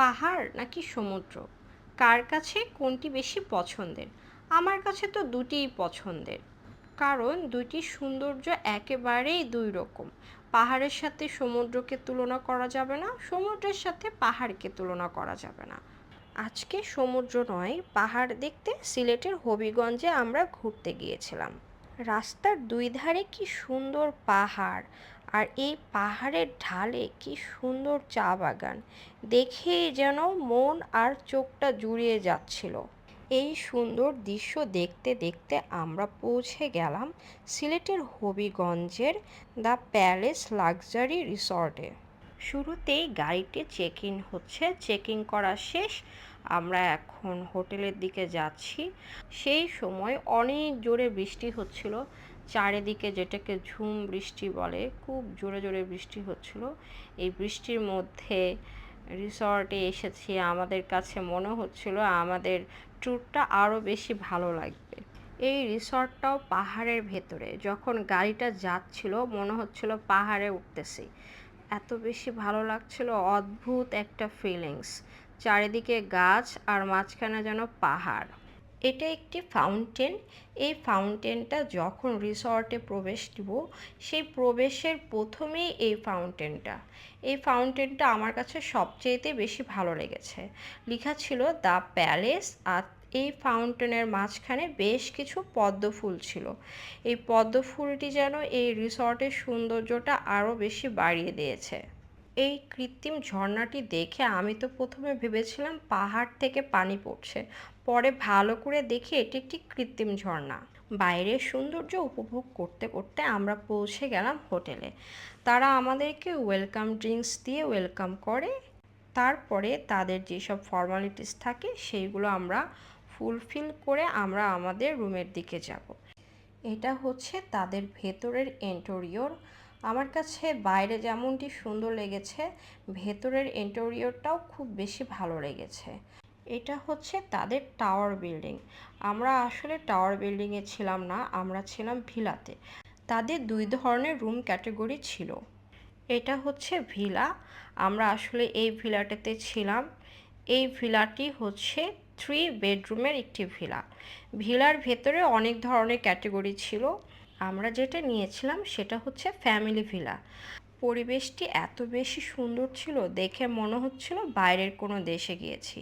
পাহাড় নাকি সমুদ্র? কার কাছে কোনটি বেশি পছন্দের? আমার কাছে তো দুটিই পছন্দের। কারণ দুইটি সৌন্দর্য একেবারেই দুই রকম। পাহাড়ের সাথে সমুদ্রকে তুলনা করা যাবে না, সমুদ্রের সাথে পাহাড়কে তুলনা করা যাবে না। আজকে সমুদ্র নয়, পাহাড় দেখতে সিলেটের হবিগঞ্জে আমরা ঘুরতে গিয়েছিলাম। রাস্তার দুই ধারে কি সুন্দর পাহাড় আর এই পাহাড়ের ঢালে কি সুন্দর চা বাগান। দেখে যেন মন আর চোখটা জুড়িয়ে যাচ্ছিল। এই সুন্দর দৃশ্য দেখতে দেখতে আমরা পৌঁছে গেলাম সিলেটের হবিগঞ্জের দ্য প্যালেস লাক্সারি রিসর্টে। শুরুতেই গাড়িতে চেক ইন হচ্ছে চেক করা শেষ। আমরা এখন হোটেলের দিকে যাচ্ছি। সেই সময় অনেক জোরে বৃষ্টি হচ্ছিল। চারিদিকে যেটাকে ঝুম বৃষ্টি বলে, খুব জোরে জোরে বৃষ্টি হচ্ছিল। এই বৃষ্টির মধ্যে রিসর্টে এসেছি, আমাদের কাছে মনে হচ্ছিল আমাদের ট্যুরটা আরও বেশি ভালো লাগবে। এই রিসর্টটাও পাহাড়ের ভেতরে, যখন গাড়িটা যাচ্ছিল মনে হচ্ছিল পাহাড়ে উঠতেছি। এত বেশি ভালো লাগছিল, অদ্ভুত একটা ফিলিংস চারিদিকে গাছ আর মাঝখানে যেন পাহাড়। এটা একটি ফাউন্টেন এই ফাউন্টেনটা যখন রিসর্টে প্রবেশ দিব, সেই প্রবেশের প্রথমেই এই ফাউন্টেনটা এই ফাউন্টেনটা আমার কাছে সবচেয়েতে বেশি ভালো লেগেছে। লেখা ছিল, দ্য প্যালেস আর এই ফাউন্টেনের মাঝখানে বেশ কিছু পদ্ম ফুল ছিল। এই পদ্ম ফুলটি যেন এই রিসর্টের সৌন্দর্যটা আরও বেশি বাড়িয়ে দিয়েছে। এই কৃত্রিম ঝর্ণাটি দেখে আমি তো প্রথমে ভেবেছিলাম পাহাড় থেকে পানি পড়ছে। পরে ভালো করে দেখি এটি একটি কৃত্রিম ঝর্ণা। বাইরের সৌন্দর্য উপভোগ করতে করতে আমরা পৌঁছে গেলাম হোটেলে। তারা আমাদেরকে ওয়েলকাম ড্রিঙ্কস দিয়ে ওয়েলকাম করে। তারপরে তাদের যেসব ফর্মালিটিস থাকে, সেইগুলো আমরা ফুলফিল করে আমরা আমাদের রুমের দিকে যাব। এটা হচ্ছে তাদের ভেতরের এন্টোরিয়র আমার কাছে বাইরে যেমনটি সুন্দর লেগেছে, ভেতরের ইন্টেরিয়রটাও খুব বেশি ভালো লেগেছে। এটা হচ্ছে তাদের টাওয়ার বিল্ডিং আমরা আসলে টাওয়ার বিল্ডিংয়ে ছিলাম না, আমরা ছিলাম ভিলাতে। তাদের দুই ধরনের রুম ক্যাটাগরি ছিল। এটা হচ্ছে ভিলা, আমরা আসলে এই ভিলাটাতে ছিলাম। এই ভিলাটি হচ্ছে থ্রি বেডরুমের একটি ভিলা। ভিলার ভেতরে অনেক ধরনের ক্যাটাগরি ছিল। আমরা যেটা নিয়েছিলাম সেটা হচ্ছে ফ্যামিলি ভিলা। পরিবেশটি এত বেশি সুন্দর ছিল, দেখে মনে হচ্ছিল বাইরের কোনো দেশে গিয়েছি।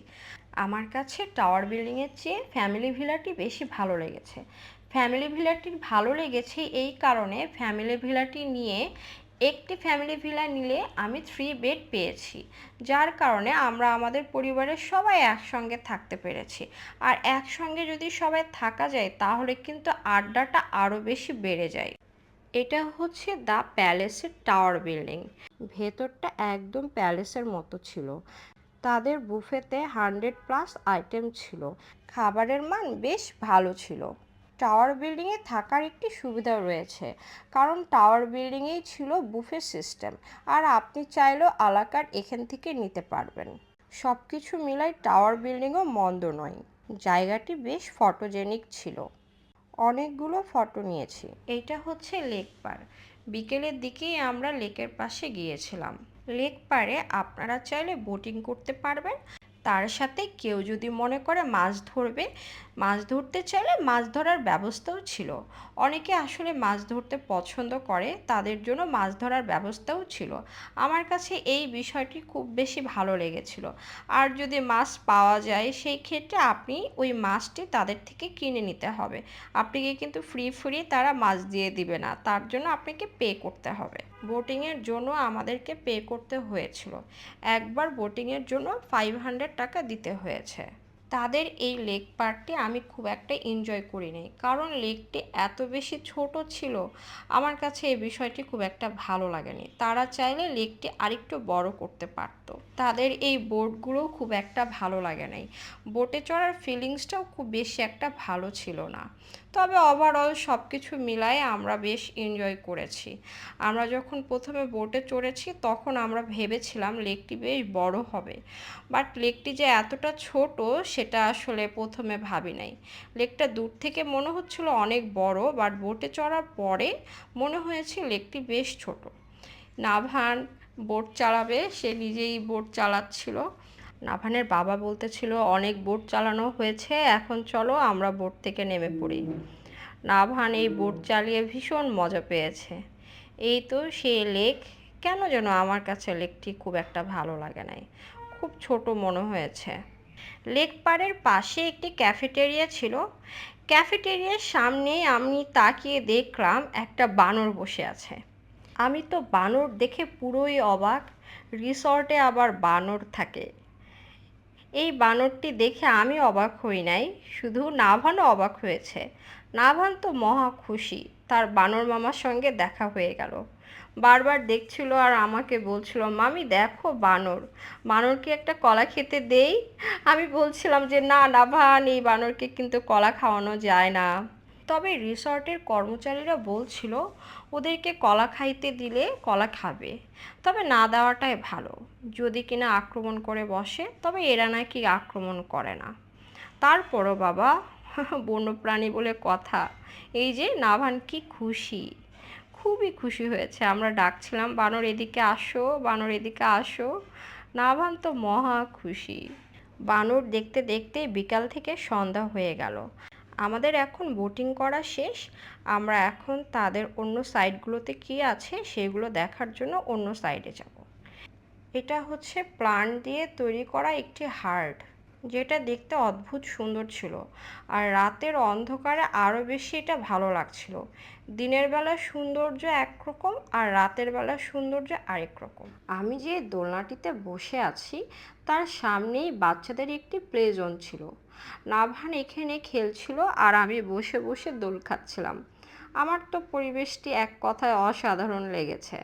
আমার কাছে টাওয়ার বিল্ডিংয়ের চেয়ে ফ্যামিলি ভিলাটি বেশি ভালো লেগেছে। ফ্যামিলি ভিলাটি ভালো লেগেছে এই কারণে ফ্যামিলি ভিলাটি নিয়ে একটি ফ্যামিলি ভিলা নিলে আমি থ্রি বেড পেয়েছি। যার কারণে আমরা আমাদের পরিবারের সবাই একসঙ্গে থাকতে পেরেছি। আর একসঙ্গে যদি সবাই থাকা যায়, তাহলে কিন্তু আড্ডাটা আরও বেশি বেড়ে যায়। এটা হচ্ছে দ্য প্যালেসের টাওয়ার বিল্ডিং ভেতরটা একদম প্যালেসের মতো ছিল। তাদের বুফেতে হান্ড্রেড প্লাস আইটেম ছিল। খাবারের মান বেশ ভালো ছিল। টাওয়ার বিল্ডিংয়ে থাকার একটি সুবিধা রয়েছে, কারণ টাওয়ার বিল্ডিংয়েই ছিল বুফে সিস্টেম, আর আপনি চাইলেও আলাকার এখান থেকে নিতে পারবেন। সব কিছু মিলাই টাওয়ার বিল্ডিংও মন্দ নয়, জায়গাটি বেশ ফটোজেনিক ছিল। অনেকগুলো ফটো নিয়েছি। এইটা হচ্ছে লেক পার বিকেলের দিকেই আমরা লেকের পাশে গিয়েছিলাম। লেক পারে আপনারা চাইলে বোটিং করতে পারবেন। তার সাথে কেউ যদি মনে করে মাছ ধরবে, মাছ ধরতে চাইলে মাছ ধরার ব্যবস্থাও ছিল। অনেকে আসলে মাছ ধরতে পছন্দ করে, তাদের জন্য মাছ ধরার ব্যবস্থাও ছিল। আমার কাছে এই বিষয়টি খুব বেশি ভালো লেগেছিল। আর যদি মাছ পাওয়া যায়, সেই ক্ষেত্রে আপনি ওই মাছটি তাদের থেকে কিনে নিতে হবে। আপনাকে কিন্তু ফ্রি ফ্রি তারা মাছ দিয়ে দিবে না। তার জন্য আপনাকে পে করতে হবে। বোটিংয়ের জন্য আমাদেরকে পে করতে হয়েছিল। একবার বোটিংয়ের জন্য ফাইভ হান্ড্রেড টাকা দিতে হয়েছে। তাদের এই লেক পার্কটি আমি খুব একটা এনজয় করিনি, কারণ লেকটি এত বেশি ছোট ছিল, আমার কাছে এই বিষয়টি খুব একটা ভালো লাগেনি। তারা চাইলে লেকটি আরেকটু বড় করতে পারতো। তাদের এই বোটগুলো খুব একটা ভালো লাগে নাই। বোটে চড়ার ফিলিংসটাও খুব বেশি একটা ভালো ছিল না। তবে ওভারঅল সব কিছু মিলায়ে আমরা বেশ এনজয় করেছি। আমরা যখন প্রথমে বোটে চড়েছি, তখন আমরা ভেবেছিলাম লেকটি বেশ বড় হবে। বাট লেকটি যে এতটা ছোট, সেটা আসলে প্রথমে ভাবি নাই। লেকটা দূর থেকে মনে হচ্ছিল অনেক বড় বাট বোটে চড়ার পরে মনে হয়েছে লেকটি বেশ ছোট। নাভান বোট চালাবে, সে নিজেই বোট চালাচ্ছিল। নাভানের বাবা বলতেছিল, অনেক বোট চালানো হয়েছে, এখন চলো আমরা বোট থেকে নেমে পড়ি। নাভান এই বোট চালিয়ে ভীষণ মজা পেয়েছে। এই তো সে লেক, কেন যেন আমার কাছে লেকটি খুব একটা ভালো লাগে নাই। খুব ছোট মনে হয়েছে। লেক পাড়ের পাশে একটি ক্যাফেটেরিয়া ছিল। ক্যাফেটেরিয়ার সামনেই আমি তাকিয়ে দেখলাম একটা বানর বসে আছে। আমি তো বানর দেখে পুরোই অবাক। রিসর্টে আবার বানর থাকে। এই বানরটি দেখে আমি অবাক হই নাই। শুধু নাভানও অবাক হয়েছে। নাভান তো মহা খুশি। তার বানর মামার সঙ্গে দেখা হয়ে গেল। বারবার দেখছিল আর আমাকে বলছিল, মামি, দেখো বানর। বানরকে একটা কলা খেতে দেই? আমি বলছিলাম যে, না নাভান, এই বানরকে কিন্তু কলা খাওয়ানো যায় না। তবে রিসর্টের কর্মচারীরা বলছিল, ওদেরকে কলা খাইতে দিলে কলা খাবে, তবে না দেওয়াটাই ভালো। যদি কিনা আক্রমণ করে বসে, তবে এরা নাকি আক্রমণ করে না। তারপরও বাবা, বন্যপ্রাণী বলে কথা। এই যে, নাভান কি খুশি। খুবই খুশি হয়েছে। আমরা ডাকছিলাম, বানর এদিকে আসো, বানর এদিকে আসো। নাভান তো মহা খুশি। বানর দেখতে দেখতে বিকাল থেকে সন্ধ্যা হয়ে গেল। আমাদের এখন বোটিং করা শেষ। আমরা এখন তাদের অন্য সাইডগুলোতে কি আছে সেগুলো দেখার জন্য অন্য সাইডে যাব। এটা হচ্ছে প্লান্ট দিয়ে তৈরি করা একটি হার্ট যেটা দেখতে অদ্ভুত সুন্দর ছিল। আর রাতের অন্ধকারে আরও বেশি এটা ভালো লাগছিল। দিনের বেলা সৌন্দর্য একরকম আর রাতের বেলা সৌন্দর্য আরেক রকম। আমি যে দোলনাটিতে বসে আছি, তার সামনেই বাচ্চাদের একটি প্লে জোন ছিল। নাভান এখানে খেলছিল আর আমি বসে বসে দোল খাচ্ছিলাম। আমার তো পরিবেশটি এক কথায় অসাধারণ লেগেছে।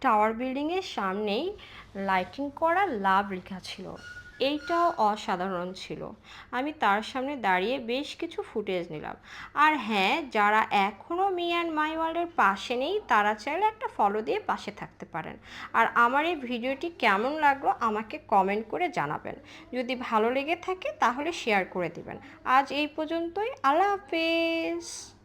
টাওয়ার বিল্ডিংয়ের সামনেই লাইটিং করা লাভ লেখা ছিল। এইটাও অসাধারণ ছিল। আমি তার সামনে দাঁড়িয়ে বেশ কিছু ফুটেজ নিলাম। আর হ্যাঁ যারা এখনও মি অ্যান্ড মাই ওয়ার্ল্ডের পাশে নেই, তারা চাইলে একটা ফলো দিয়ে পাশে থাকতে পারেন। আর আমার এই ভিডিওটি কেমন লাগল আমাকে কমেন্ট করে জানাবেন। যদি ভালো লেগে থাকে তাহলে শেয়ার করে দিবেন। আজ এই পর্যন্তই। আল্লাহ হাফেজ।